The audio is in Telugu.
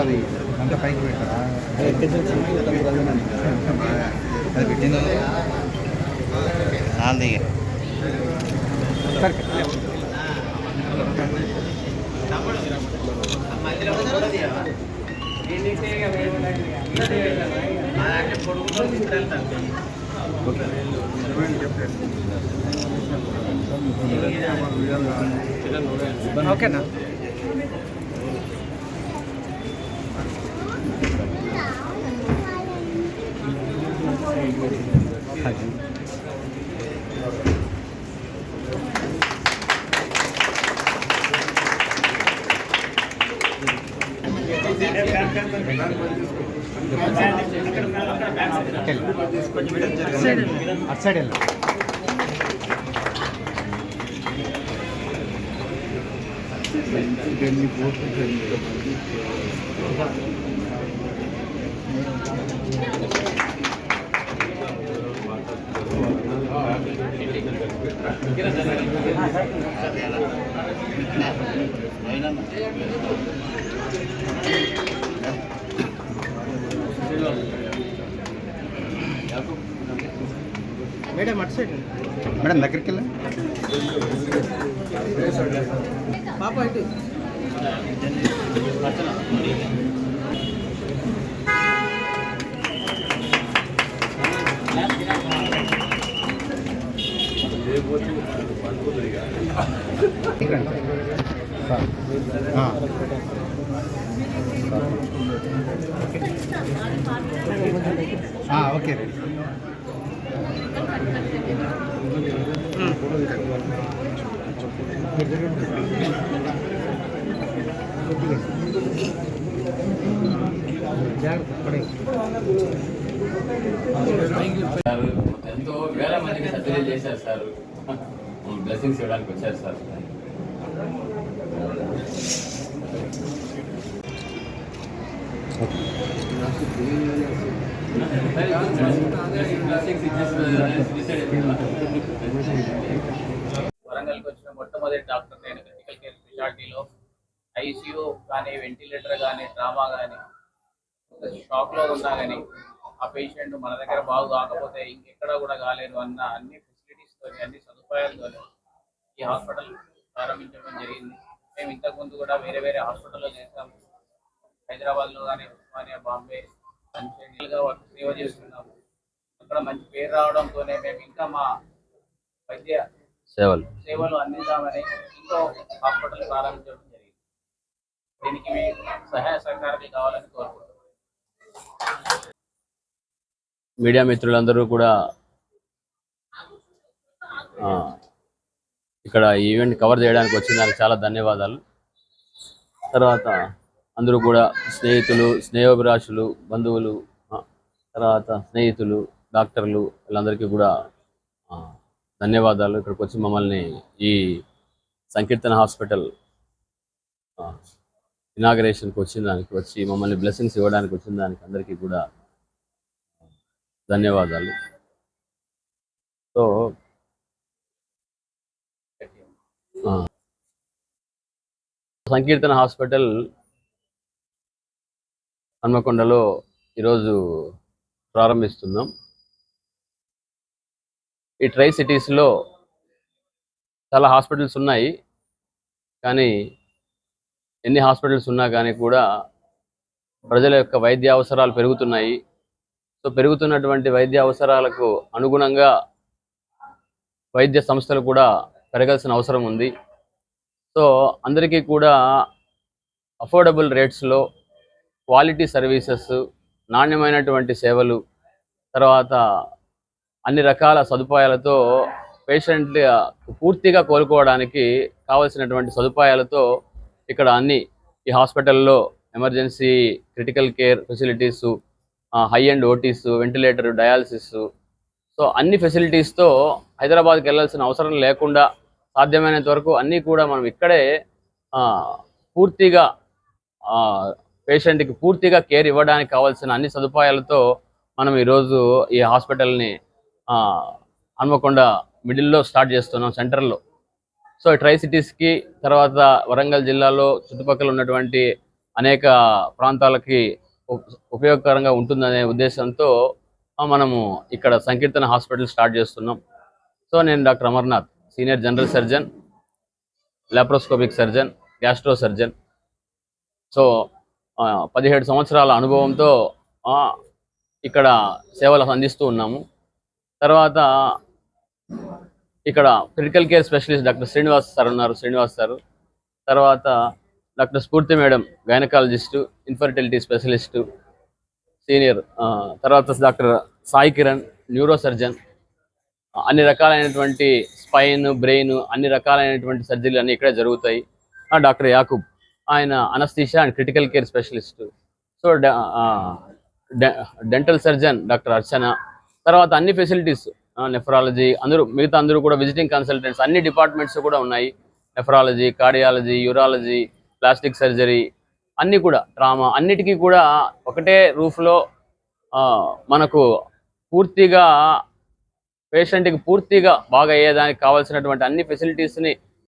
అది అంత పైకి పెట్టారా? అది పెట్టిందో నాది ఓకేనా? అటు సైడ్ వెళ్ళు మేడం అటు Madam at madam ನಗರಕ್ಕೆಲ್ಲ ಪಾಪ ಇಟ್ಟು ఓకే రెడీ ఎంతో వేల మందికి సర్జరీ చేశారు సార్. బ్లెస్సింగ్స్ ఇవ్వడానికి వచ్చారు సార్ వరంగల్కి వచ్చిన మొట్టమొదటి డాక్టర్ నేను క్రిటికల్ కేర్ స్పెషాలిటీలో ఐసీయూ కానీ వెంటిలేటర్ కానీ డ్రామా కానీ షాక్లో ఉన్నా కానీ ఆ పేషెంట్ మన దగ్గర బాగు కాకపోతే ఇంకెక్కడ కూడా కాలేదు అన్న అన్ని తోని అన్ని సదుపాయాలతో ఈ హాస్పిటల్ ప్రారంభించడం జరిగింది. మేము ఇంతకు ముందు కూడా వేరే వేరే హాస్పిటల్లో చేసాము హైదరాబాద్లో కానీ ఉస్మానియా బాంబే సేవ చేస్తున్నాము. అక్కడ మంచి పేరు రావడంతోనే మేము ఇంకా మా వైద్య సేవలు. సేవలు అందిద్దామని ఇంకో హాస్పిటల్ ప్రారంభించడం జరిగింది. దీనికి మీ సహాయ సహకారాలు కావాలని కోరుకుంటున్నాను మీడియా మిత్రులందరూ కూడా ఇక్కడ ఈవెంట్ కవర్ చేయడానికి వచ్చిన దానికి చాలా ధన్యవాదాలు. తర్వాత అందరూ కూడా స్నేహితులు స్నేహభిలాషులు బంధువులు తర్వాత స్నేహితులు డాక్టర్లు వీళ్ళందరికీ కూడా ధన్యవాదాలు. ఇక్కడికి వచ్చి మమ్మల్ని ఈ సంకీర్తన హాస్పిటల్ ఇనాగరేషన్కి వచ్చిన దానికి వచ్చి మమ్మల్ని బ్లెస్సింగ్స్ ఇవ్వడానికి వచ్చిన దానికి అందరికీ కూడా ధన్యవాదాలు. సో సంకీర్తన హాస్పిటల్ హన్మకొండలో ఈరోజు ప్రారంభిస్తున్నాం. ఈ ట్రై సిటీస్లో చాలా హాస్పిటల్స్ ఉన్నాయి. కానీ ఎన్ని హాస్పిటల్స్ ఉన్నా కానీ కూడా ప్రజల యొక్క వైద్య అవసరాలు పెరుగుతున్నాయి. సో పెరుగుతున్నటువంటి వైద్య అవసరాలకు అనుగుణంగా వైద్య సంస్థలు కూడా పెరగాల్సిన అవసరం ఉంది. సో అందరికీ కూడా అఫోర్డబుల్ రేట్స్లో క్వాలిటీ సర్వీసెస్ నాణ్యమైనటువంటి సేవలు తర్వాత అన్ని రకాల సదుపాయాలతో పేషెంట్ పూర్తిగా కోలుకోవడానికి కావలసినటువంటి సదుపాయాలతో ఇక్కడ అన్ని ఈ హాస్పిటల్లో emergency critical care facilities high and OTs ventilator dialysis so అన్ని ఫెసిలిటీస్తో హైదరాబాద్కి వెళ్ళాల్సిన అవసరం లేకుండా సాధ్యమైనంత వరకు అన్నీ కూడా మనం ఇక్కడే ఆ, పూర్తిగా పేషెంట్కి పూర్తిగా కేర్ ఇవ్వడానికి కావాల్సిన అన్ని సదుపాయాలతో మనం ఈరోజు ఈ హాస్పిటల్ని ఆ, హన్మకొండ మిడిల్లో స్టార్ట్ చేస్తున్నాం సెంటర్లో. సో ట్రై సిటీస్కి తర్వాత వరంగల్ జిల్లాలో చుట్టుపక్కల ఉన్నటువంటి అనేక ప్రాంతాలకి ఉపయోగకరంగా ఉంటుందనే ఉద్దేశంతో మనము ఇక్కడ సంకీర్తన హాస్పిటల్ స్టార్ట్ చేస్తున్నాం. సో నేను doctor Amarnath senior general surgeon laparoscopic surgeon gastro surgeon. So పదిహేడు సంవత్సరాల అనుభవంతో ఇక్కడ సేవలు అందిస్తూ ఉన్నాము. తర్వాత ఇక్కడ critical care specialist doctor Srinivas sir ఉన్నారు శ్రీనివాస్ సార్. తర్వాత doctor Spoorthi madam gynaecologist infertility specialist senior ఆ, తర్వాత doctor Sai Kiran neuro surgeon అన్ని రకాలైనటువంటి స్పైన్ బ్రెయిన్ అన్ని రకాలైనటువంటి సర్జరీలు అన్నీ ఇక్కడే జరుగుతాయి. ఆ, డాక్టర్ యాకూబ్ ఆయన anaesthesia and critical care specialist. So dental surgeon doctor Archana తర్వాత అన్ని ఫెసిలిటీస్ నెఫ్రాలజీ అందరూ మిగతా అందరూ కూడా విజిటింగ్ కన్సల్టెంట్స్ అన్ని డిపార్ట్మెంట్స్ కూడా ఉన్నాయి. Nephrology cardiology urology plastic surgery అన్నీ కూడా డ్రామా అన్నిటికీ కూడా ఒకటే రూఫ్లో మనకు పూర్తిగా పేషెంట్కి పూర్తిగా బాగా అయ్యేదానికి కావాల్సినటువంటి అన్ని ఫెసిలిటీస్ని